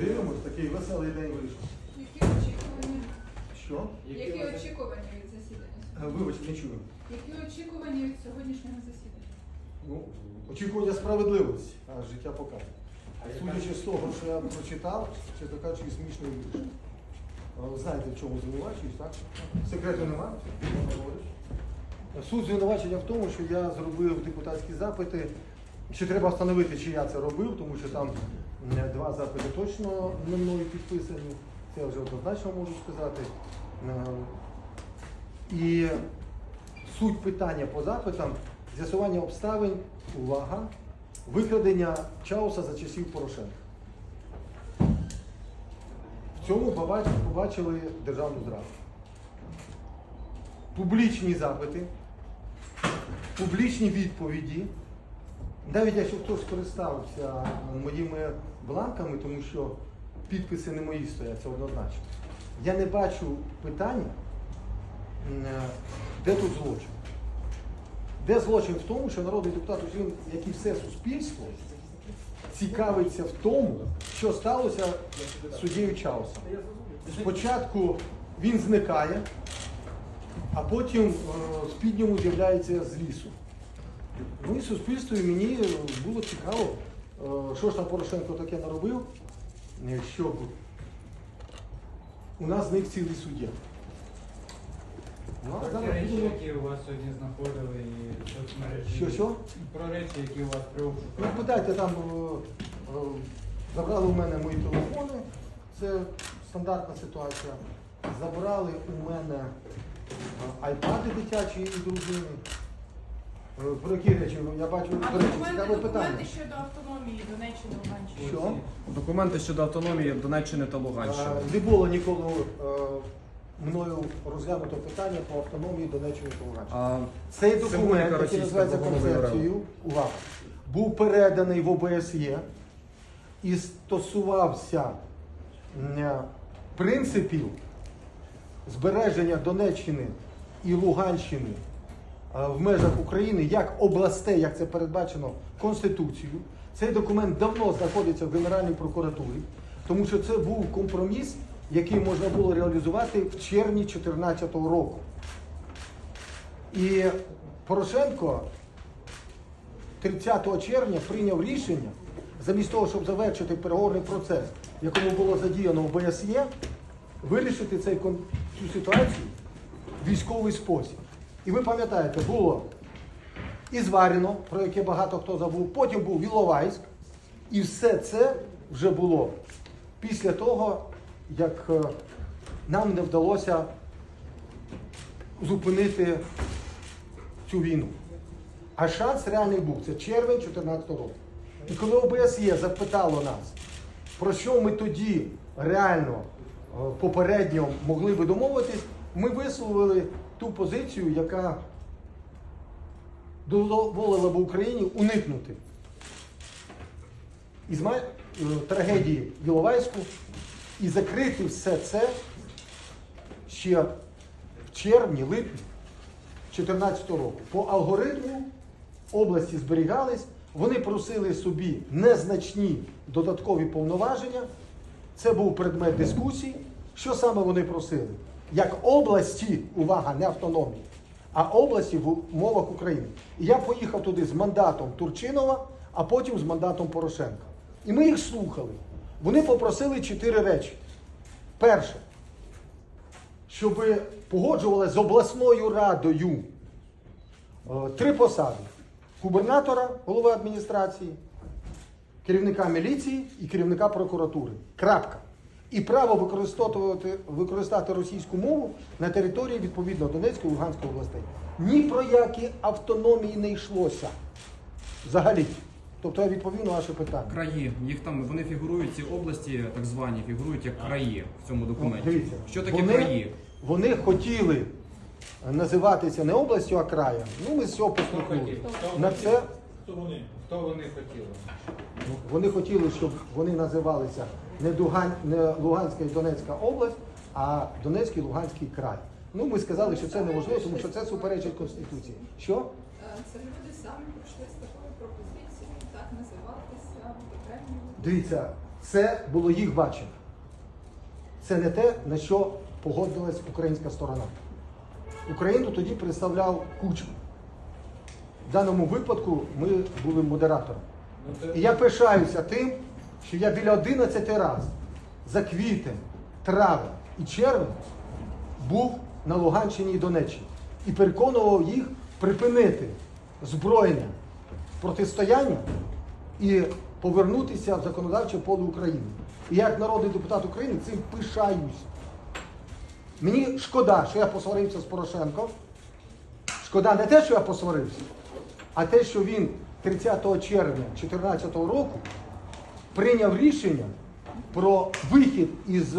Подивимось, такий веселий день вийшов. Які очікування? Що? Які очікування від засідання? Е, Вибач, не чую. Які очікування від сьогоднішнього засідання? Ну, очікування справедливості, а життя покаже. Судячи з того, що я прочитав, чи така чи смішно вийшло. Е, Знаєте, в чому звинувачуюсь, так? Секрету немає? Говориш? Суть звинувачення в тому, що я зробив депутатські запити. Ще треба встановити, чи я це робив, тому що там два запити точно не мною підписані. Це я вже однозначно можу сказати. Е, І суть питання по запитам з'ясування обставин, увага, викрадення Чауса за часів Порошенка. В цьому побачили державну зраду. Публічні запити, публічні відповіді. Навіть якщо хтось скористався моїми бланками, тому що підписи не мої стоять, це однозначно. Я не бачу питання, е, де тут злочин. Де злочин в тому, що народний депутат як і все суспільство, цікавиться в тому, що сталося з суддєю Чаусом. Спочатку він зникає, а потім е, з-під ньому з'являється з лісу. Ну і суспільству і мені було цікаво, е, що ж там Порошенко таке наробив, е, щоб у нас зник цілий суддя. Ну, Про ті зараз речі, будемо- які у вас сьогодні знаходили, і соцмережі. Що, що? Про речі, які у вас при Ну, питайте, там е, е, забрали у мене мої телефони, це стандартна ситуація. Забрали у мене е, айпади дитячі і дружини. Е, Про які речі? Я бачу, до речі, документи, цікаве питання. документи щодо автономії Донеччини Луганщини. Що? Документи щодо автономії Донеччини та Луганщини. Е, Не було ніколи е, мною розглянуто питання по автономії Донеччини та Луганщини. А Цей документ, який російська називається Богомолова концепцією, увага, був переданий в ОБСЄ і стосувався принципів збереження Донеччини і Луганщини в межах України як областей, як це передбачено Конституцією. Цей документ давно знаходиться в Генеральній прокуратурі, тому що це був компроміс, який можна було реалізувати в червні 2014 року. І Порошенко 30 червня прийняв рішення, замість того, щоб завершити переговорний процес, якому було задіяно ОБСЄ, вирішити цей, цю ситуацію в військовий спосіб. І ви пам'ятаєте, було і про яке багато хто забув, потім був Іловайськ. І все це вже було після того, як е, нам не вдалося зупинити цю війну. А шанс реальний був. Це червень 2014 року. І коли ОБСЄ запитало нас, про що ми тоді реально е, попередньо могли би домовитись, ми висловили ту позицію, яка дозволила б Україні уникнути ізма... е, трагедії в Іловайську і закрити все це ще в червні, липні 2014 року. По алгоритму області зберігались, вони просили собі незначні додаткові повноваження. Це був предмет дискусії. Що саме вони просили? Як області, увага, не автономії, а області в умовах України. І я поїхав туди з мандатом Турчинова, а потім з мандатом Порошенка. І ми їх слухали. Вони попросили чотири речі. Перше, щоб погоджували з обласною радою е, три посади: губернатора, голови адміністрації, керівника міліції і керівника прокуратури. Крапка. І право використовувати використати російську мову на території відповідно Донецької і Луганської областей. Ні про які автономії не йшлося. Взагалі. Тобто я відповів на ваше питання. краї, їх там вони фігурують, ці області, так звані, фігурують як краї в цьому документі. Ну, Дивіться, Що таке вони, краї? Вони хотіли називатися не областю, а краєм. Ну, ми з цього послухали. На хотів? це Хто вони? Хто вони хотіли? вони хотіли, щоб вони називалися не, Дугань, не Луганська і Донецька область, а Донецький і Луганський край. Ну, ми сказали, що це неможливо, тому що це суперечить Конституції. Що? Е, Це люди самі прийшли з такою пропозицією, так називатися окремі. Дивіться, Це було їх бачення. Це не те, на що погодилась українська сторона. Україну тоді представляв Кучма. В даному випадку ми були модератором. Ну, І я пишаюся тим, що я біля 11 разів за квітень, травень і червень був на Луганщині і Донеччині і переконував їх припинити збройне протистояння і повернутися в законодавче поле України. І як народний депутат України, цим пишаюсь. Мені шкода, що я посварився з Порошенком. Шкода не те, що я посварився, а те, що він 30 червня 2014 року прийняв рішення про вихід із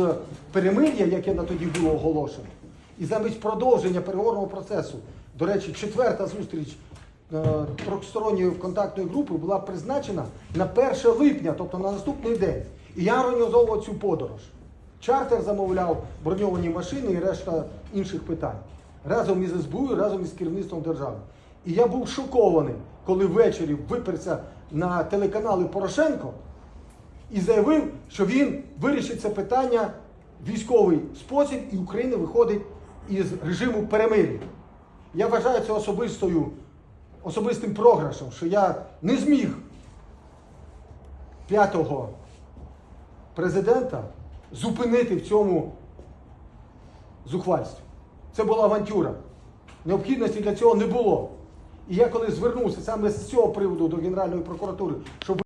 перемир'я, яке на тоді було оголошено, і замість продовження переговорного процесу, до речі, четверта зустріч е, трьохсторонньої контактної групи була призначена на 1 липня, тобто на наступний день. І я організовував цю подорож. Чартер замовляв броньовані машини і решта інших питань. Разом із СБУ, разом із керівництвом держави. І я був шокований, коли ввечері виперся на телеканали Порошенко і заявив, що він вирішить це питання в військовий спосіб, і Україна виходить із режиму перемир'я. Я вважаю це особистою, особистим програшем, що я не зміг п'ятого президента зупинити в цьому зухвальстві. Це була авантюра. Необхідності для цього не було. І я коли звернувся саме з цього приводу до Генеральної прокуратури, щоб